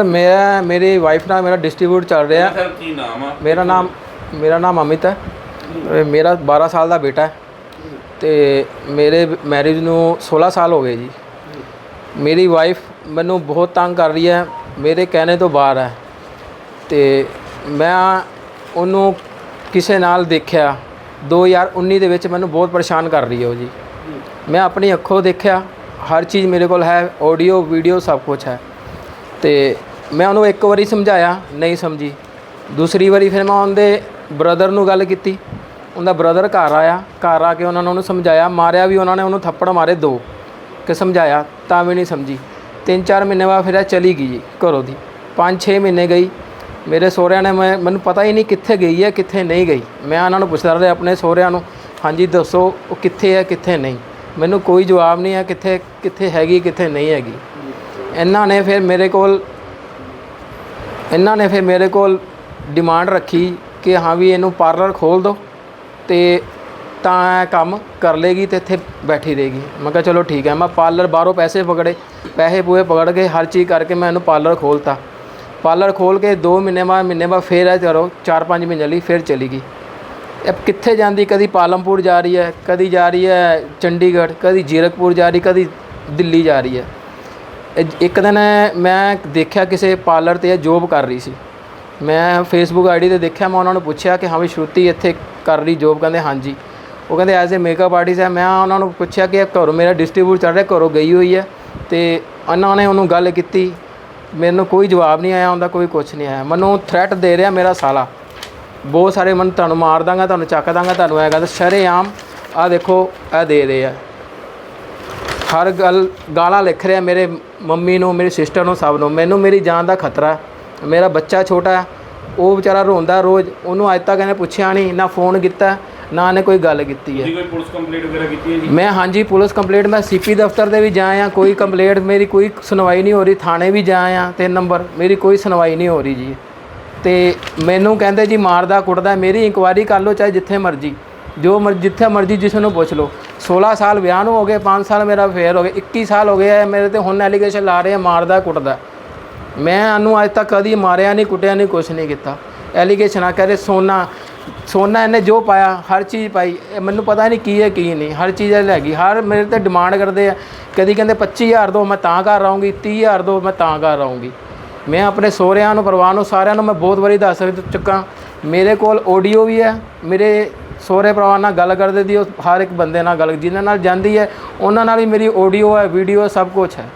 Sir ਮੈਂ ਮੇਰੀ wife ਨਾਲ ਮੇਰਾ ਡਿਸਟ੍ਰੀਬਿਊਟ ਚੱਲ ਰਿਹਾ। ਸਰ ਕੀ ਨਾਮ ਆ? ਮੇਰਾ ਨਾਮ ਮੇਰਾ ਨਾਮ ਅਮਿਤ ਹੈ। ਮੇਰਾ 12 ਸਾਲ ਦਾ ਬੇਟਾ ਹੈ। ਤੇ ਮੇਰੇ ਮੈਰਿਜ ਨੂੰ 16 ਸਾਲ ਹੋ ਗਏ ਜੀ। ਮੇਰੀ ਵਾਈਫ ਮੈਨੂੰ ਬਹੁਤ ਤੰਗ ਕਰ ਰਹੀ ਹੈ। ਮੇਰੇ ਕਹਿਣੇ ਤੋਂ ਬਾਹਰ ਹੈ। ਤੇ ਮੈਂ ਉਹਨੂੰ ਕਿਸੇ ਨਾਲ ਦੇਖਿਆ। 2019 ਦੇ ਵਿੱਚ ਮੈਨੂੰ ਬਹੁਤ ਪਰੇਸ਼ਾਨ ਕਰ ਰਹੀ ਹੈ ਉਹ ਜੀ। ਮੈਂ ਆਪਣੀ ਅੱਖੋਂ ਦੇਖਿਆ। ਹਰ ਚੀਜ਼ ਮੇਰੇ ਕੋਲ ਹੈ। ਆਡੀਓ ਵੀਡੀਓ ਸਭ ਕੁਝ ਹੈ। ਤੇ ਮੈਂ ਉਹਨੂੰ ਇੱਕ ਵਾਰੀ ਸਮਝਾਇਆ, ਨਹੀਂ ਸਮਝੀ। ਦੂਸਰੀ ਵਾਰੀ ਫਿਰ ਮੈਂ ਉਹਦੇ ਬ੍ਰਦਰ ਨੂੰ ਗੱਲ ਕੀਤੀ। ਉਹਦਾ ਬ੍ਰਦਰ ਘਰ ਆਇਆ, ਘਰ ਆ ਕੇ ਉਹਨਾਂ ਨੇ ਉਹਨੂੰ ਸਮਝਾਇਆ। ਮਾਰਿਆ ਵੀ ਉਹਨਾਂ ਨੇ ਉਹਨੂੰ ਥੱਪੜ ਮਾਰੇ ਦੋ ਕਿ ਸਮਝਾਇਆ, ਤਾਂ ਵੀ ਨਹੀਂ ਸਮਝੀ। ਤਿੰਨ ਚਾਰ ਮਹੀਨੇ ਬਾਅਦ ਫਿਰ ਇਹ ਚਲੀ ਗਈ ਜੀ ਘਰੋਂ ਦੀ। 5-6 ਮਹੀਨੇ ਗਈ। ਮੇਰੇ ਸਹੁਰਿਆਂ ਨੇ ਮੈਂ ਮੈਨੂੰ ਪਤਾ ਹੀ ਨਹੀਂ ਕਿੱਥੇ ਗਈ ਹੈ, ਕਿੱਥੇ ਨਹੀਂ ਗਈ। ਮੈਂ ਉਹਨਾਂ ਨੂੰ ਪੁੱਛਦਾ ਰਿਹਾ ਆਪਣੇ ਸਹੁਰਿਆਂ ਨੂੰ, ਹਾਂਜੀ, ਦੱਸੋ ਉਹ ਕਿੱਥੇ ਹੈ, ਕਿੱਥੇ ਨਹੀਂ? ਮੈਨੂੰ ਕੋਈ ਜਵਾਬ ਨਹੀਂ ਹੈ ਕਿੱਥੇ ਕਿੱਥੇ ਹੈਗੀ, ਕਿੱਥੇ ਨਹੀਂ ਹੈਗੀ। ਇਹਨਾਂ ਨੇ ਫਿਰ ਮੇਰੇ ਕੋਲ ਇਹਨਾਂ ਨੇ ਫਿਰ ਮੇਰੇ ਕੋਲ ਡਿਮਾਂਡ ਰੱਖੀ ਕਿ ਹਾਂ ਵੀ ਇਹਨੂੰ ਪਾਰਲਰ ਖੋਲ ਦਿਓ ਤੇ ਤਾਂ ਇਹ ਕੰਮ ਕਰ ਲੇਗੀ ਤੇ ਇੱਥੇ ਬੈਠੀ ਰਹੇਗੀ। ਮੈਂ ਕਿਹਾ ਚਲੋ ਠੀਕ ਹੈ, ਮੈਂ ਪਾਰਲਰ ਬਾਹਰੋਂ ਪੈਸੇ ਪਕੜੇ, ਪੈਸੇ ਪੂਏ ਪਕੜ ਕੇ ਹਰ ਚੀਜ਼ ਕਰਕੇ ਮੈਂ ਇਹਨੂੰ ਪਾਰਲਰ ਖੋਲਤਾ। ਪਾਰਲਰ ਖੋਲ ਕੇ 2 ਮਹੀਨੇ ਬਾਅਦ ਮਹੀਨੇ ਬਾਅਦ ਫੇਰ ਇਹ ਚਲੋ 4-5 ਮਹੀਨੇ ਲਈ ਫੇਰ ਚਲੀ ਗਈ। ਇਹ ਕਿੱਥੇ ਜਾਂਦੀ? ਕਦੀ ਪਾਲਮਪੁਰ ਜਾ ਰਹੀ ਹੈ, ਕਦੀ ਜਾ ਰਹੀ ਹੈ ਚੰਡੀਗੜ੍ਹ, ਕਦੀ ਜੀਰਕਪੁਰ ਜਾ ਰਹੀ, ਕਦੀ ਦਿੱਲੀ ਜਾ ਰਹੀ ਹੈ। ਇੱਕ ਦਿਨ ਮੈਂ ਦੇਖਿਆ ਕਿਸੇ ਪਾਰਲਰ ਤੇ ਇਹ ਜੋਬ ਕਰ ਰਹੀ ਸੀ। ਮੈਂ ਫੇਸਬੁੱਕ ਆਈਡੀ ਤੇ ਦੇਖਿਆ, ਮੈਂ ਉਹਨਾਂ ਨੂੰ ਪੁੱਛਿਆ ਕਿ ਹਾਂ ਵੀ ਸ਼ਰੂਤੀ ਇੱਥੇ ਕਰ ਰਹੀ ਜੋਬ ਕਹਿੰਦੇ ਹਾਂਜੀ। ਉਹ ਕਹਿੰਦੇ ਐਜ਼ ਅ ਮੇਕਅਪ ਆਰਟਿਸਟ ਹੈ, ਮੈਂ ਉਹਨਾਂ ਨੂੰ ਪੁੱਛਿਆ ਕਿ ਇਹ ਘਰੋਂ ਮੇਰਾ ਡਿਸਟ੍ਰੀਬਿਊਟ ਚੱਲ ਰਿਹਾ, ਘਰੋਂ ਗਈ ਹੋਈ ਹੈ। ਤੇ ਉਹਨਾਂ ਨੇ ਉਹਨੂੰ ਗੱਲ ਕੀਤੀ, ਮੈਨੂੰ ਕੋਈ ਜਵਾਬ ਨਹੀਂ ਆਇਆ, ਉਹਦਾ ਕੋਈ ਕੁਝ ਨਹੀਂ ਆਇਆ। ਮੈਨੂੰ ਥ੍ਰੈਟ ਦੇ ਰਿਹਾ ਮੇਰਾ ਸਾਲਾ। ਬਹੁਤ ਸਾਰੇ ਮਨ ਤੁਹਾਨੂੰ ਮਾਰ ਦਾਂਗਾ, ਤੁਹਾਨੂੰ ਚੱਕ ਦਾਂਗਾ, ਤੁਹਾਨੂੰ ਐ ਕਹਿੰਦਾ, ਸ਼ਰੇਆਮ ਆ ਦੇਖੋ ਇਹ ਦੇ ਰਹੇ ਆ। ਹਰ ਗੱਲ ਗਾਲਾਂ ਲਿਖ ਰਿਹਾ ਮੇਰੇ ਮੰਮੀ ਨੂੰ ਮੇਰੀ ਸਿਸਟਰ ਨੂੰ ਸਭ ਨੂੰ। ਮੈਨੂੰ ਮੇਰੀ ਜਾਨ ਦਾ ਖਤਰਾ। ਮੇਰਾ ਬੱਚਾ ਛੋਟਾ ਹੈ। ਉਹ ਵਿਚਾਰਾ ਰੋਂਦਾ ਰੋਜ਼। ਉਹਨੂੰ ਅੱਜ ਤੱਕ ਇਹਨੇ ਪੁੱਛਿਆ ਨਹੀਂ ਨਾ ਫੋਨ ਕੀਤਾ ਨਾ ਨੇ ਕੋਈ ਗੱਲ ਕੀਤੀ ਹੈ। ਕੋਈ ਪੁਲਿਸ ਕੰਪਲੀਟ ਵਗੈਰਾ ਕੀਤੀ ਹੈ ਜੀ? ਮੈਂ ਹਾਂਜੀ ਪੁਲਿਸ ਕੰਪਲੇਂਟ ਮੈਂ ਸੀਪੀ ਦਫ਼ਤਰ ਦੇ ਵੀ ਜਾਇਆ। ਕੋਈ ਕੰਪਲੇਂਟ ਮੇਰੀ ਕੋਈ ਸੁਣਵਾਈ ਨਹੀਂ ਹੋ ਰਹੀ। ਥਾਣੇ ਵੀ ਜਾਇਆ ਤਿੰਨ ਨੰਬਰ। ਮੇਰੀ ਕੋਈ ਸੁਣਵਾਈ ਨਹੀਂ ਹੋ ਰਹੀ ਜੀ। ਤੇ ਮੈਨੂੰ ਕਹਿੰਦੇ ਜੀ ਮਾਰਦਾ ਕੁੱਟਦਾ। ਮੇਰੀ ਇਨਕੁਆਇਰੀ ਕਰ ਲਓ ਚਾਹੇ ਜਿੱਥੇ ਮਰਜ਼ੀ। ਜੋ ਮਰ ਜਿੱਥੇ ਮਰਜ਼ੀ ਜਿਸ ਨੂੰ ਪੁੱਛ ਲਓ। 16 ਸਾਲ ਵਿਆਹ ਨੂੰ ਹੋ ਗਏ 5 ਸਾਲ ਮੇਰਾ ਫੇਰ ਹੋ ਗਏ 21 ਸਾਲ ਹੋ ਗਏ ਆ, ਮੇਰੇ ਤੇ ਹੁਣ ਐਲੀਗੇਸ਼ਨ ਲਾ ਰਹੇ ਆ, ਮਾਰਦਾ ਕੁੱਟਦਾ। ਮੈਂ ਉਹਨੂੰ ਅੱਜ ਤੱਕ ਕਦੀ ਮਾਰਿਆ ਨਹੀਂ, ਕੁੱਟਿਆ ਨਹੀਂ, ਕੁਛ ਨਹੀਂ ਕੀਤਾ। ਐਲੀਗੇਸ਼ਨਾਂ ਕਰੇ ਸੋਨਾ ਸੋਨਾ ਇਹਨੇ ਜੋ ਪਾਇਆ, ਹਰ ਚੀਜ਼ ਪਾਈ ਮੈਨੂੰ ਪਤਾ ਨਹੀਂ ਕੀ ਹੈ, ਕੀ ਨਹੀਂ, ਹਰ ਚੀਜ਼ ਲੈ ਗਈ ਹਰ ਮੇਰੇ ਤੇ ਡਿਮਾਂਡ ਕਰਦੇ ਆ। ਕਦੀ ਕਹਿੰਦੇ 25000 ਦੋ, ਮੈਂ ਤਾਂ ਕਰ ਰਹਾਂਗੀ 30000 ਦੋ, ਮੈਂ ਤਾਂ ਕਰ ਰਹਾਂਗੀ ਮੈਂ ਆਪਣੇ ਸਹੁਰਿਆਂ ਨੂੰ, ਪਰਿਵਾਰ ਨੂੰ, ਸਾਰਿਆਂ ਨੂੰ ਮੈਂ ਬਹੁਤ ਵਾਰੀ ਦੱਸ ਚੁੱਕਾ। ਮੇਰੇ ਕੋਲ ਆਡੀਓ ਵੀ ਹੈ, ਮੇਰੇ ਸਹੁਰੇ ਪਰਿਵਾਰ ਨਾਲ ਗੱਲ ਕਰਦੇ ਦੀ ਉਹ ਹਰ ਇੱਕ ਬੰਦੇ ਨਾਲ ਗੱਲ ਜਿਨ੍ਹਾਂ ਨਾਲ ਜਾਂਦੀ ਹੈ ਉਹਨਾਂ ਨਾਲ ਵੀ ਮੇਰੀ ਆਡੀਓ ਹੈ ਵੀਡੀਓ ਸਭ ਕੁਝ ਹੈ।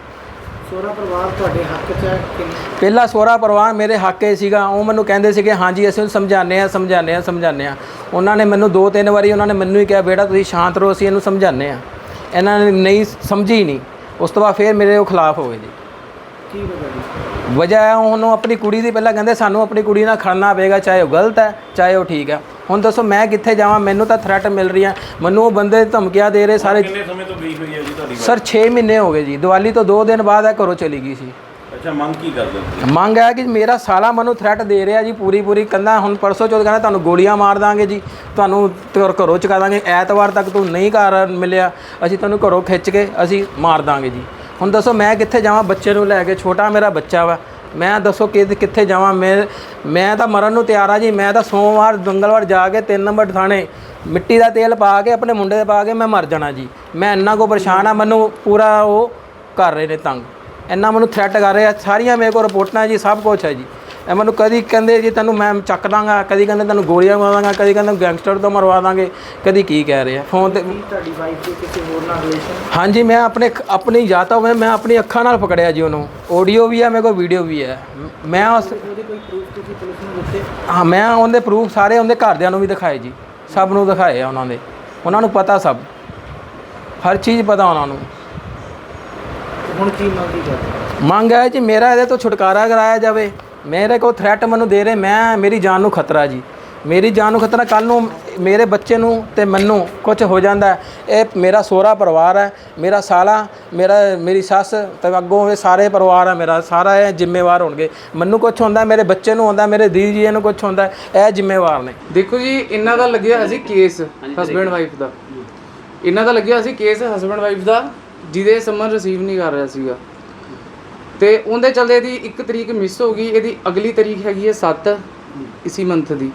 ਸੋਹਰਾ ਪਰਿਵਾਰ ਤੁਹਾਡੇ ਹੱਕ 'ਚ ਹੈ ਕਿ ਨਹੀਂ? ਪਹਿਲਾ ਸਹੁਰਾ ਪਰਿਵਾਰ ਮੇਰੇ ਹੱਕ 'ਚ ਸੀਗਾ ਉਹ ਮੈਨੂੰ ਕਹਿੰਦੇ ਸੀਗੇ ਹਾਂਜੀ ਅਸੀਂ ਉਹਨੂੰ ਸਮਝਾਉਂਦੇ ਆ ਸਮਝਾਉਂਦੇ ਆ ਸਮਝਾਉਂਦੇ ਆ ਉਹਨਾਂ ਨੇ ਮੈਨੂੰ ਦੋ ਤਿੰਨ ਵਾਰੀ ਉਹਨਾਂ ਨੇ ਮੈਨੂੰ ਹੀ ਕਿਹਾ ਬੇਟਾ ਤੁਸੀਂ ਸ਼ਾਂਤ ਰਹੋ ਅਸੀਂ ਇਹਨੂੰ ਸਮਝਾਉਂਦੇ ਆ ਇਹਨਾਂ ਨੇ ਨਹੀਂ ਸਮਝੀ ਨਹੀਂ। ਉਸ ਤੋਂ ਬਾਅਦ ਫਿਰ ਮੇਰੇ ਉਹ ਖਿਲਾਫ ਹੋ ਗਏ ਜੀ। ਕੀ ਵਜ੍ਹਾ ਜੀ ਵਜ੍ਹਾ ਹੈ ਉਹਨੂੰ ਆਪਣੀ ਕੁੜੀ ਦੀ ਪਹਿਲਾਂ ਕਹਿੰਦੇ ਸਾਨੂੰ ਆਪਣੀ ਕੁੜੀ ਨਾਲ ਖੜਨਾ ਪਏਗਾ ਚਾਹੇ ਉਹ ਗਲਤ ਹੈ ਚਾਹੇ ਉਹ ਠੀਕ ਹੈ। ਹੁਣ ਦੱਸੋ ਮੈਂ ਕਿੱਥੇ ਜਾਵਾਂ? ਮੈਨੂੰ ਤਾਂ ਥ੍ਰੈਟ ਮਿਲ ਰਹੀ ਹੈ ਮੈਨੂੰ ਉਹ ਬੰਦੇ ਧਮਕੀਆਂ ਦੇ ਰਹੇ ਸਾਰੇ ਕਿੰਨੇ ਸਮੇਂ ਤੋਂ ਗਈ ਹੋਈ ਹੈ ਜੀ ਤੁਹਾਡੀ ਸਰ 6 ਮਹੀਨੇ ਹੋ ਗਏ ਜੀ। ਦੀਵਾਲੀ ਤੋਂ 2 ਦਿਨ ਬਾਅਦ ਇਹ ਘਰੋਂ ਚਲੀ ਗਈ ਸੀ। ਅੱਛਾ ਮੰਗ ਕੀ ਕਰਦੇ ਹੋ? ਮੰਗ ਹੈ ਕਿ ਮੇਰਾ ਸਾਲਾ ਮੈਨੂੰ ਥ੍ਰੈਟ ਦੇ ਰਿਹਾ ਜੀ ਪੂਰੀ ਪੂਰੀ। ਕੰਦਾ ਹੁਣ ਪਰਸੋਂ ਚੌਥ ਕਹਿੰਦਾ ਤੁਹਾਨੂੰ ਗੋਲੀਆਂ ਮਾਰ ਦਾਂਗੇ ਜੀ। ਤੁਹਾਨੂੰ ਘਰ- ਘਰੋਂ ਚੁਕਾ ਦਾਂਗੇ। ਐਤਵਾਰ ਤੱਕ ਤੂੰ ਨਹੀਂ ਘਰ ਮਿਲਿਆ। ਅਸੀਂ ਤੁਹਾਨੂੰ ਘਰੋਂ ਖਿੱਚ ਕੇ ਅਸੀਂ ਮਾਰ ਦਾਂਗੇ ਜੀ। ਹੁਣ ਦੱਸੋ ਮੈਂ ਕਿੱਥੇ ਜਾਵਾਂ? ਬੱਚੇ ਨੂੰ ਲੈ ਕੇ। ਛੋਟਾ ਮੇਰਾ ਬੱਚਾ ਵਾ। ਮੈਂ ਦੱਸੋ ਕਿ ਕਿੱਥੇ ਜਾਵਾਂ? ਮੈਂ ਮੈਂ ਤਾਂ ਮਰਨ ਨੂੰ ਤਿਆਰ ਆ ਜੀ। ਮੈਂ ਤਾਂ ਸੋਮਵਾਰ, ਮੰਗਲਵਾਰ ਜਾ ਕੇ ਤਿੰਨ ਨੰਬਰ ਥਾਣੇ ਮਿੱਟੀ ਦਾ ਤੇਲ ਪਾ ਕੇ, ਆਪਣੇ ਮੁੰਡੇ ਦੇ ਪਾ ਕੇ ਮੈਂ ਮਰ ਜਾਣਾ ਜੀ। ਮੈਂ ਇੰਨਾ ਕੋ ਪਰੇਸ਼ਾਨ ਆ, ਮੈਨੂੰ ਪੂਰਾ ਉਹ ਕਰ ਰਹੇ ਨੇ ਤੰਗ। ਇੰਨਾ ਮੈਨੂੰ ਥ੍ਰੈਟ ਕਰ ਰਹੇ ਆ। ਸਾਰੀਆਂ ਮੇਰੇ ਕੋਲ ਰਿਪੋਰਟਾਂ ਜੀ, ਸਭ ਕੁਝ ਹੈ ਜੀ। ਇਹ ਮੈਨੂੰ ਕਦੀ ਕਹਿੰਦੇ ਜੀ ਤੈਨੂੰ ਮੈਂ ਚੱਕ ਦਾਂਗਾ ਕਦੀ ਕਹਿੰਦੇ ਤੈਨੂੰ ਗੋਲੀਆਂ ਮਾਰ ਦਾਂਗਾ ਕਦੀ ਕਹਿੰਦੇ ਗੈਂਗਸਟਰ ਤੋਂ ਮਰਵਾ ਦਾਂਗੇ ਕਦੀ ਕੀ ਕਹਿ ਰਹੇ ਆ? ਫੋਨ ਤੇ ਤੁਹਾਡੀ ਵਾਈਫ ਦੇ ਕਿਸੇ ਹੋਰ ਨਾਲ ਰਿਲੇਸ਼ਨ ਹਾਂਜੀ ਮੈਂ ਆਪਣੇ ਆਪਣੀ ਜਾਤਾ ਮੈਂ ਮੈਂ ਆਪਣੀ ਅੱਖਾਂ ਨਾਲ ਪਕੜਿਆ ਜੀ ਉਹਨੂੰ। ਆਡੀਓ ਵੀ ਹੈ ਮੇਰੇ ਕੋਲ ਵੀਡੀਓ ਵੀ ਹੈ ਮੈਂ ਉਸ ਉਹਦੇ ਕੋਈ ਪ੍ਰੂਫ ਤੁਸੀਂ ਪੁਲਿਸ ਨੂੰ ਦਿੱਤੇ? ਹਾਂ ਮੈਂ ਉਹਦੇ ਪ੍ਰੂਫ ਸਾਰੇ ਉਹਦੇ ਘਰਦਿਆਂ ਨੂੰ ਵੀ ਦਿਖਾਏ ਜੀ। ਸਭ ਨੂੰ ਦਿਖਾਏ ਆ ਉਹਨਾਂ ਦੇ। ਉਹਨਾਂ ਨੂੰ ਪਤਾ ਸਭ। ਹਰ ਚੀਜ਼ ਪਤਾ ਉਹਨਾਂ ਨੂੰ। ਹੁਣ ਕੀ ਮੰਗੀ ਕਰਦੇ? ਮੰਗ ਹੈ ਜੀ ਮੇਰਾ ਇਹਦੇ ਤੋਂ ਛੁਟਕਾਰਾ ਕਰਾਇਆ ਜਾਵੇ। ਮੇਰੇ ਕੋਲ ਥ੍ਰੈਟ ਮੈਨੂੰ ਦੇ ਰਹੇ ਮੈਂ ਮੇਰੀ ਜਾਨ ਨੂੰ ਖਤਰਾ ਜੀ। ਮੇਰੀ ਜਾਨ ਨੂੰ ਖਤਰਾ ਕੱਲ ਨੂੰ ਮੇਰੇ ਬੱਚੇ ਨੂੰ ਤੇ ਮੈਨੂੰ ਕੁਝ ਹੋ ਜਾਂਦਾ ਹੈ। ਇਹ ਮੇਰਾ ਸੋਹਰਾ ਪਰਿਵਾਰ ਹੈ ਮੇਰਾ ਸਾਲਾ ਮੇਰਾ ਮੇਰੀ ਸੱਸ ਤੇ ਅੱਗੋਂ ਇਹ ਸਾਰੇ ਪਰਿਵਾਰ ਹੈ ਮੇਰਾ ਸਾਰਾ ਇਹ ਜ਼ਿੰਮੇਵਾਰ ਹੋਣਗੇ। ਮੈਨੂੰ ਕੁਝ ਹੁੰਦਾ ਮੇਰੇ ਬੱਚੇ ਨੂੰ ਹੁੰਦਾ ਮੇਰੇ ਦੀਦੀ ਜੀ ਨੂੰ ਕੁਝ ਹੁੰਦਾ ਇਹ ਜ਼ਿੰਮੇਵਾਰ ਨੇ। ਦੇਖੋ ਜੀ ਇਹਨਾਂ ਦਾ ਲੱਗਿਆ ਸੀ ਕੇਸ ਹਸਬੈਂਡ ਵਾਈਫ ਦਾ। ਇਹਨਾਂ ਦਾ ਲੱਗਿਆ ਸੀ ਕੇਸ ਹਸਬੈਂਡ ਵਾਈਫ ਦਾ ਜਿਹਦੇ ਸਮਨ ਰਿਸੀਵ ਨਹੀਂ ਕਰ ਰਿਹਾ ਸੀਗਾ। ਤੇ ਉਹਦੇ ਚਲਦੇ ਦੀ ਇੱਕ ਤਰੀਕ ਮਿਸ ਹੋ ਗਈ, ਇਹਦੀ ਅਗਲੀ ਤਰੀਕ ਹੈਗੀ ਹੈ 7 ਇਸੀ ਮੰਥ ਦੀ।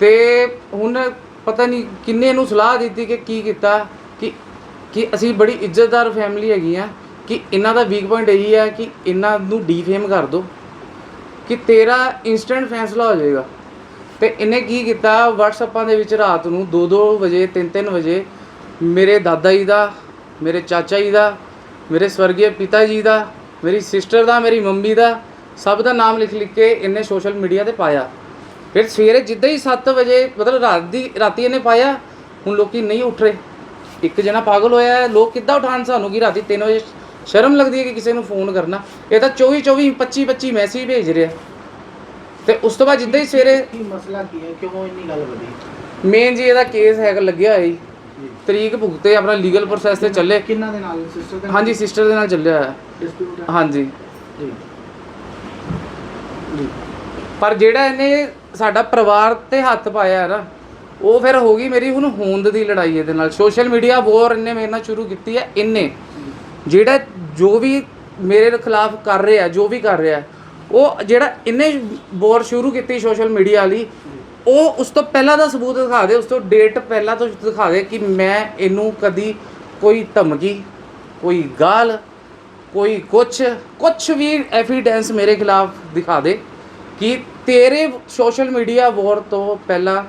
ਤੇ ਹੁਣ ਪਤਾ ਨਹੀਂ ਕਿੰਨੇ ਇਹਨੂੰ ਸਲਾਹ ਦਿੱਤੀ ਕਿ ਕੀ ਕੀਤਾ, ਕਿ ਕਿ ਅਸੀਂ ਬੜੀ ਇੱਜ਼ਤਦਾਰ ਫੈਮਿਲੀ ਹੈਗੀ ਆ, ਕਿ ਇਹਨਾਂ ਦਾ ਵੀਕ ਪੁਆਇੰਟ ਇਹੀ ਹੈ ਕਿ ਇਹਨਾਂ ਨੂੰ ਡੀਫੇਮ ਕਰ ਦਿਓ ਕਿ ਤੇਰਾ ਇਨਸਟੈਂਟ ਫੈਸਲਾ ਹੋ ਜਾਏਗਾ। ਤੇ ਇਹਨੇ ਕੀ ਕੀਤਾ WhatsAppaਂ ਦੇ ਵਿੱਚ ਰਾਤ ਨੂੰ 2-2 ਵਜੇ 3-3 ਵਜੇ ਮੇਰੇ ਦਾਦਾ ਜੀ ਦਾ, ਮੇਰੇ ਚਾਚਾ ਜੀ ਦਾ, ਮੇਰੇ ਸਵਰਗੀ ਪਿਤਾ ਜੀ ਦਾ ਮੇਰੀ ਸਿਸਟਰ ਦਾ ਮੇਰੀ ਮੰਮੀ ਦਾ ਸਭ ਦਾ ਨਾਮ ਲਿਖ ਲਿਖ ਕੇ ਇਹਨੇ ਸੋਸ਼ਲ ਮੀਡੀਆ ਤੇ ਪਾਇਆ। ਫਿਰ ਸਵੇਰੇ ਜਿੱਦਾਂ ਹੀ 7 ਵਜੇ ਮਤਲਬ ਰਾਤ ਦੀ ਰਾਤੀ ਇਹਨੇ ਪਾਇਆ ਹੁਣ ਲੋਕੀ ਨਹੀਂ ਉੱਠ ਰਹੇ। ਇੱਕ ਜਣਾ ਪਾਗਲ ਹੋਇਆ ਹੈ ਲੋਕ ਕਿੱਦਾਂ ਉਠਾਣ ਸਾਨੂੰ ਕਿ ਰਾਤੀ 3 ਵਜੇ ਸ਼ਰਮ ਲੱਗਦੀ ਹੈ ਕਿ ਕਿਸੇ ਨੂੰ ਫੋਨ ਕਰਨਾ। ਇਹ ਤਾਂ 24 24 25 25 ਮੈਸੇਜ ਭੇਜ ਰਿਹਾ। ਤੇ ਉਸ ਤੋਂ ਬਾਅਦ ਜਿੱਦਾਂ ਹੀ ਸਵੇਰੇ ਕੀ ਮਸਲਾ ਕੀ ਹੈ? ਕਿਉਂ ਇੰਨੀ ਗੱਲ ਵਧੀ? ਮੇਨ ਜੀ ਇਹਦਾ ਕੇਸ ਹੈਗਾ ਲੱਗਿਆ ਹੋਇਆ ਜੀ। ਤਰੀਕ ਭੁਗਤੇ ਆਪਣਾ ਲੀਗਲ ਪ੍ਰੋਸੈਸ ਤੇ ਚੱਲੇ। ਕਿੰਨਾ ਦੇ ਨਾਲ? ਸਿਸਟਰ ਦੇ ਹਾਂਜੀ ਸਿਸਟਰ ਦੇ ਨਾਲ ਚੱਲਿਆ ਹੋਇਆ। ਡਿਸਪਿਊਟ ਹੈ। ਹਾਂਜੀ। ਜੀ। ਜੀ। ਪਰ ਜਿਹੜਾ ਇਹਨੇ ਸਾਡਾ ਪਰਿਵਾਰ ਤੇ ਹੱਥ ਪਾਇਆ ਹੈ ਨਾ ਉਹ ਫਿਰ ਹੋ ਗਈ ਮੇਰੀ ਹੁਣ ਹੋਂਦ ਦੀ ਲੜਾਈ ਇਹਦੇ ਨਾਲ। ਸੋਸ਼ਲ ਮੀਡੀਆ ਵੋਰ ਇਹਨੇ ਮੇਰੇ ਨਾਲ ਸ਼ੁਰੂ ਕੀਤੀ ਹੈ ਇਹਨੇ ਜਿਹੜਾ ਜੋ ਵੀ ਮੇਰੇ ਖਿਲਾਫ ਕਰ ਰਿਹਾ ਜੋ ਵੀ ਕਰ ਰਿਹਾ ਉਹ ਜਿਹੜਾ ਇਹਨੇ ਵੋਰ ਸ਼ੁਰੂ ਕੀਤੀ ਸੋਸ਼ਲ ਮੀਡੀਆ ਵਾਲੀ ਉਹ ਉਸ ਤੋਂ ਪਹਿਲਾਂ ਦਾ ਸਬੂਤ ਦਿਖਾ ਦੇ ਉਸ ਤੋਂ ਡੇਟ ਪਹਿਲਾਂ ਤੋਂ ਦਿਖਾ ਦੇ ਕਿ ਮੈਂ ਇਹਨੂੰ ਕਦੀ ਕੋਈ ਧਮਕੀ ਕੋਈ ਗਾਲ ਕੋਈ ਕੁਛ ਕੁਛ ਵੀ ਐਵੀਡੈਂਸ ਮੇਰੇ ਖਿਲਾਫ ਦਿਖਾ ਦੇ ਕਿ ਤੇਰੇ ਸੋਸ਼ਲ ਮੀਡੀਆ ਵਾਰ ਤੋਂ ਪਹਿਲਾਂ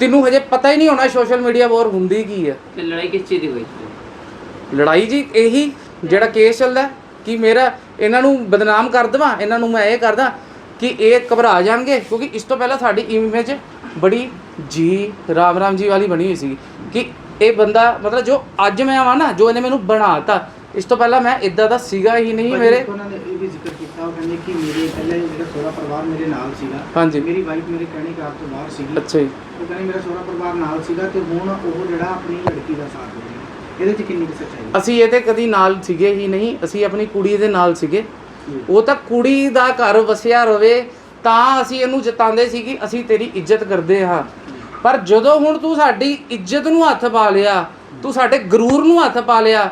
ਤੈਨੂੰ ਹਜੇ ਪਤਾ ਹੀ ਨਹੀਂ ਹੋਣਾ ਸੋਸ਼ਲ ਮੀਡੀਆ ਵਾਰ ਹੁੰਦੀ ਕੀ ਹੈ। ਤੇ ਲੜਾਈ ਕਿਸ ਚੀਜ਼ ਦੀ ਹੋਈ ਲੜਾਈ ਜੀ ਇਹੀ ਜਿਹੜਾ ਕੇਸ ਚੱਲਦਾ ਕਿ ਮੇਰਾ ਇਹਨਾਂ ਨੂੰ ਬਦਨਾਮ ਕਰ ਦੇਵਾਂ ਇਹਨਾਂ ਨੂੰ ਮੈਂ ਇਹ ਕਰਦਾ ਕਿ ਇਹ ਘਬਰਾ ਜਾਣਗੇ? ਕਿਉਂਕਿ ਇਸ ਤੋਂ ਪਹਿਲਾਂ ਸਾਡੀ ਇਮੇਜ ਬੜੀ ਜੀ ਰਾਮ ਰਾਮ ਜੀ ਵਾਲੀ ਬਣੀ ਹੋਈ ਸੀ ਕਿ ਇਹ ਬੰਦਾ ਮਤਲਬ ਜੋ ਅੱਜ ਮੈਂ ਆਵਾਂ ਨਾ ਜੋ ਇਹਨੇ ਮੈਨੂੰ ਬਣਾਤਾ ਇਸ ਤੋਂ ਪਹਿਲਾਂ ਮੈਂ ਇਦਾਂ ਦਾ ਸੀਗਾ ਹੀ ਨਹੀਂ ਮੇਰੇ। ਉਹਨਾਂ ਨੇ ਇਹ ਵੀ ਜ਼ਿਕਰ ਕੀਤਾ ਉਹ ਕਹਿੰਦੇ ਕਿ ਮੇਰੇ ਪਹਿਲੇ ਜਿਹੜਾ ਸੋਹਰਾ ਪਰਿਵਾਰ ਮੇਰੇ ਨਾਲ ਸੀਗਾ ਹਾਂਜੀ। ਮੇਰੀ ਵਾਈਫ ਮੇਰੇ ਕਹਿਣੇ ਕਾਰ ਤੋਂ ਬਾਹਰ ਸੀਗੀ। ਅੱਛਾ ਜੀ। ਉਹ ਕਹਿੰਦੇ ਮੇਰਾ ਸੋਹਰਾ ਪਰਿਵਾਰ ਨਾਲ ਸੀਗਾ ਤੇ ਹੁਣ ਉਹ ਜਿਹੜਾ ਆਪਣੀ ਲੜਕੀ ਦਾ ਸਾਥ ਦੇ ਰਿਹਾ। ਇਹਦੇ ਚ ਕਿੰਨੀ ਕੁ ਸੱਚਾਈ ਹੈ? ਅਸੀਂ ਇਹਦੇ ਕਦੀ ਨਾਲ ਸੀਗੇ ਹੀ ਨਹੀਂ ਅਸੀਂ ਆਪਣੀ ਕੁੜੀ ਦੇ ਨਾਲ ਸੀਗੇ। ਉਹ ਤਾਂ ਕੁੜੀ ਦਾ ਘਰ ਵਸਿਆ ਰਵੇ ਤਾਂ ਅਸੀਂ ਇਹਨੂੰ ਜਤਾਉਂਦੇ ਸੀ ਕਿ ਅਸੀਂ ਤੇਰੀ ਇੱਜ਼ਤ ਕਰਦੇ ਹਾਂ। ਪਰ ਜਦੋਂ ਹੁਣ ਤੂੰ ਸਾਡੀ ਇੱਜ਼ਤ ਨੂੰ ਹੱਥ ਪਾ ਲਿਆ ਤੂੰ ਸਾਡੇ ਗਰੂਰ ਨੂੰ ਹੱਥ ਪਾ ਲਿਆ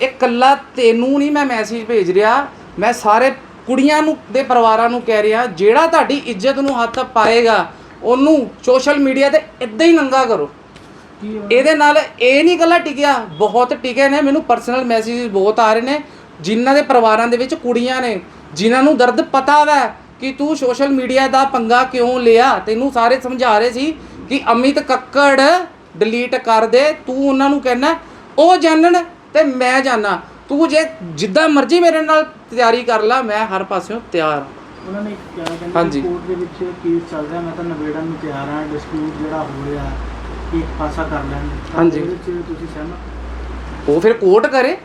ਇਹ ਕੱਲਾ ਤੈਨੂੰ ਨਹੀਂ ਮੈਂ ਮੈਸੇਜ ਭੇਜ ਰਿਹਾ ਮੈਂ ਸਾਰੇ ਕੁੜੀਆਂ ਨੂੰ ਦੇ ਪਰਿਵਾਰਾਂ ਨੂੰ ਕਹਿ ਰਿਹਾ ਜਿਹੜਾ ਤੁਹਾਡੀ ਇੱਜ਼ਤ ਨੂੰ ਹੱਥ ਪਾਏਗਾ ਉਹਨੂੰ ਸੋਸ਼ਲ ਮੀਡੀਆ ਤੇ ਇਦਾਂ ਹੀ ਨੰਗਾ ਕਰੋ। ਇਹਦੇ ਨਾਲ ਇਹ ਨਹੀਂ ਗੱਲਾਂ ਟਿਕਿਆ ਬਹੁਤ ਟਿਕੇ ਨੇ ਮੈਨੂੰ ਪਰਸਨਲ ਮੈਸੇजेस ਬਹੁਤ ਆ ਰਹੇ ਨੇ। ਜਿਨ੍ਹਾਂ ਦੇ ਪਰਿਵਾਰਾਂ ਦੇ ਵਿੱਚ ਕੁੜੀਆਂ ਨੇ ਜਿਨ੍ਹਾਂ ਨੂੰ ਦਰਦ ਪਤਾ ਵੈ ਕਿ ਤੂੰ ਸੋਸ਼ਲ ਮੀਡੀਆ ਦਾ ਪੰਗਾ ਕਿਉਂ ਲਿਆ ਤੈਨੂੰ ਸਾਰੇ ਸਮਝਾ ਰਹੇ ਸੀ ਕਿ ਅਮਿਤ ਕੱਕੜ ਡਿਲੀਟ ਕਰ ਦੇ ਤੂੰ ਉਹਨਾਂ ਨੂੰ ਕਹਿਣਾ ਉਹ ਜਾਣਨ ਤੇ ਮੈਂ ਜਾਣਾ ਤੂੰ ਜੇ ਜਿੱਦਾਂ ਮਰਜ਼ੀ ਮੇਰੇ ਨਾਲ ਤਿਆਰੀ ਕਰ ਲੈ ਮੈਂ ਹਰ ਪਾਸਿਓਂ ਤਿਆਰ ਹਾਂ। ਉਹਨਾਂ ਨੇ ਕਿਹਾ ਕਹਿੰਦੇ ਹਾਂਜੀ। ਕੋਰਟ ਦੇ ਵਿੱਚ ਕੇਸ ਚੱਲ ਰਿਹਾ ਮੈਂ ਤਾਂ ਨਵੇੜਨ ਨੂੰ ਤਿਆਰ ਹਾਂ ਡਿਸਪਿਊਟ ਜਿਹੜਾ ਹੋ ਰਿਹਾ ਇੱਕ ਪਾਸਾ ਕਰ ਲੈਣ ਤਾਂ ਹਾਂਜੀ। ਉਹਦੇ ਚ ਤੁਸੀਂ ਸਹਿਮਤ ਉਹ ਫਿਰ ਕੋਰਟ ਕਰੇ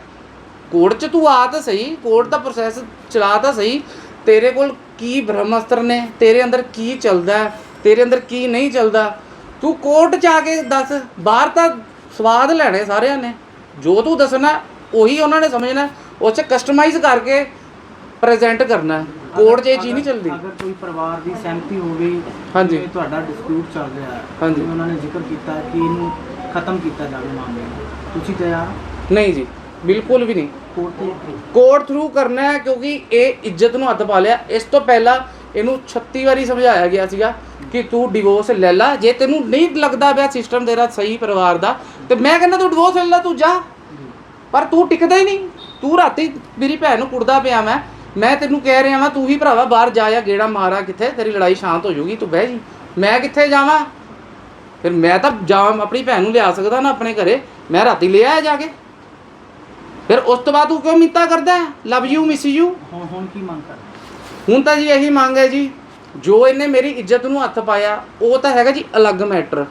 ਕੋਰਟ 'ਚ ਤੂੰ ਆ ਤਾਂ ਸਹੀ ਕੋਰਟ ਦਾ ਪ੍ਰੋਸੈਸ ਚਲਾ ਤਾਂ ਸਹੀ ਤੇਰੇ ਕੋਲ ਕੀ ਬ੍ਰਹਮਸਤਰ ਨੇ ਤੇਰੇ ਅੰਦਰ ਕੀ ਚੱਲਦਾ ਹੈ, ਤੇਰੇ ਅੰਦਰ ਕੀ ਨਹੀਂ ਚੱਲਦਾ ਤੂੰ ਕੋਰਟ 'ਚ ਆ ਕੇ ਦੱਸ ਬਾਹਰ ਤਾਂ ਸਵਾਦ ਲੈਣੇ ਸਾਰਿਆਂ ਨੇ ਜੋ ਤੂੰ ਦੱਸਣਾ ਉਹੀ ਉਹਨਾਂ ਨੇ ਸਮਝਣਾ ਉਹ 'ਚ ਕਸਟਮਾਈਜ਼ ਕਰਕੇ ਪ੍ਰੈਜ਼ੈਂਟ ਕਰਨਾ ਕੋਰਟ 'ਚ ਇਹ ਚੀਜ਼ ਨਹੀਂ ਚੱਲਦੀ ਅਗਰ ਕੋਈ ਪਰਿਵਾਰ ਦੀ ਸਹਿਮਤੀ ਹੋ ਗਈ ਹਾਂਜੀ। ਤੁਹਾਡਾ ਡਿਸਪਿਊਟ ਚੱਲ ਰਿਹਾ ਹੈ ਹਾਂਜੀ। ਉਹਨਾਂ ਨੇ ਜ਼ਿਕਰ ਕੀਤਾ ਕਿ ਇਹਨੂੰ ਖਤਮ ਕੀਤਾ ਜਾਵੇ ਮਾਮਲੇ ਨੂੰ ਤੁਸੀਂ ਤਿਆਰ? ਨਹੀਂ ਜੀ ਬਿਲਕੁਲ ਵੀ ਨਹੀਂ। ਕੋਰਟ ਥਰੂ ਕਰਨਾ ਹੈ ਕਿਉਂਕਿ ਇਹ ਇੱਜ਼ਤ ਨੂੰ ਹੱਥ ਪਾ ਲਿਆ। ਇਸ ਤੋਂ ਪਹਿਲਾਂ ਇਹਨੂੰ 36 ਵਾਰੀ ਸਮਝਾਇਆ ਗਿਆ ਸੀਗਾ ਕਿ ਤੂੰ ਡਿਵੋਰਸ ਲੈ ਲੈ। ਜੇ ਤੈਨੂੰ ਨਹੀਂ ਲੱਗਦਾ ਪਿਆ ਸਿਸਟਮ ਤੇਰਾ ਸਹੀ ਪਰਿਵਾਰ ਦਾ, ਤੇ ਮੈਂ ਕਹਿੰਦਾ ਤੂੰ ਡਿਵੋਰਸ ਲੈ ਲੈ, ਤੂੰ ਜਾ। ਪਰ ਤੂੰ ਟਿਕਦਾ ਹੀ ਨਹੀਂ। ਤੂੰ ਰਾਤੀ ਮੇਰੀ ਭੈਣ ਨੂੰ ਕੁੜਦਾ ਪਿਆ ਮੈਂ ਮੈਂ ਤੈਨੂੰ ਕਹਿ ਰਿਹਾ ਵਾਂ, ਤੂੰ ਹੀ ਭਰਾਵਾ ਬਾਹਰ ਜਾ ਜਾਂ ਗੇੜਾ ਮਾਰਾ ਕਿੱਥੇ? ਤੇਰੀ ਲੜਾਈ ਸ਼ਾਂਤ ਹੋ ਜਾਊਗੀ, ਤੂੰ ਬਹਿ ਜੀ। ਮੈਂ ਕਿੱਥੇ ਜਾਵਾਂ? ਫਿਰ ਮੈਂ ਤਾਂ ਜਾ ਆਪਣੀ ਭੈਣ ਨੂੰ ਲਿਆ ਸਕਦਾ ਨਾ ਆਪਣੇ ਘਰੇ। ਮੈਂ ਰਾਤੀ ਲਿਆ ਜਾ ਕੇ। ਫਿਰ ਉਸ ਤੋਂ ਬਾਅਦ ਤੂੰ ਕਿਉਂ ਮਿੰਤਾ ਕਰਦਾ? ਲਵ ਯੂ ਮਿਸ ਯੂ ਹੁਣ ਹੁਣ ਕੀ ਮੰਗ ਕਰ ਹੁਣ ਤਾਂ ਜੀ ਇਹੀ ਮੰਗ ਹੈ ਜੀ ਜੋ ਇਹਨੇ ਮੇਰੀ ਇੱਜ਼ਤ ਨੂੰ ਹੱਥ ਪਾਇਆ ਉਹ ਤਾਂ ਹੈਗਾ ਜੀ ਅਲੱਗ ਮੈਟਰ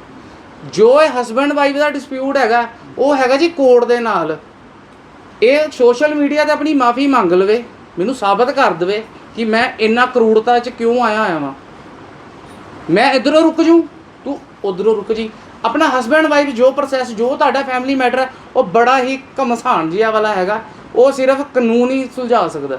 ਜੋ ਇਹ ਹਸਬੰਡ ਵਾਈਫ ਦਾ ਡਿਸਪਿਊਟ ਹੈਗਾ ਉਹ ਹੈਗਾ ਜੀ ਕੋਰਟ ਦੇ ਨਾਲ। ਇਹ ਸੋਸ਼ਲ ਮੀਡੀਆ ਤੇ ਆਪਣੀ ਮਾਫੀ ਮੰਗ ਲਵੇ ਮੈਨੂੰ ਸਾਬਤ ਕਰ ਦੇਵੇ ਕਿ ਮੈਂ ਇੰਨਾ ਕਰੂਰਤਾ 'ਚ ਕਿਉਂ ਆਇਆ ਹੋਇਆ ਵਾਂ। ਮੈਂ ਇਧਰੋਂ ਰੁਕ ਜੂ ਤੂੰ ਉਧਰੋਂ ਰੁਕ ਜੀ। ਆਪਣਾ ਹਸਬੰਡ ਵਾਈਫ ਜੋ ਪ੍ਰੋਸੈਸ ਜੋ ਤੁਹਾਡਾ ਫੈਮਿਲੀ ਮੈਟਰ ਹੈ ਉਹ ਬੜਾ ਹੀ ਘਮਸਾਨ ਜਿਹਾ ਵਾਲਾ ਹੈਗਾ ਉਹ ਸਿਰਫ ਕਾਨੂੰਨ ਹੀ ਸੁਲਝਾ ਸਕਦਾ।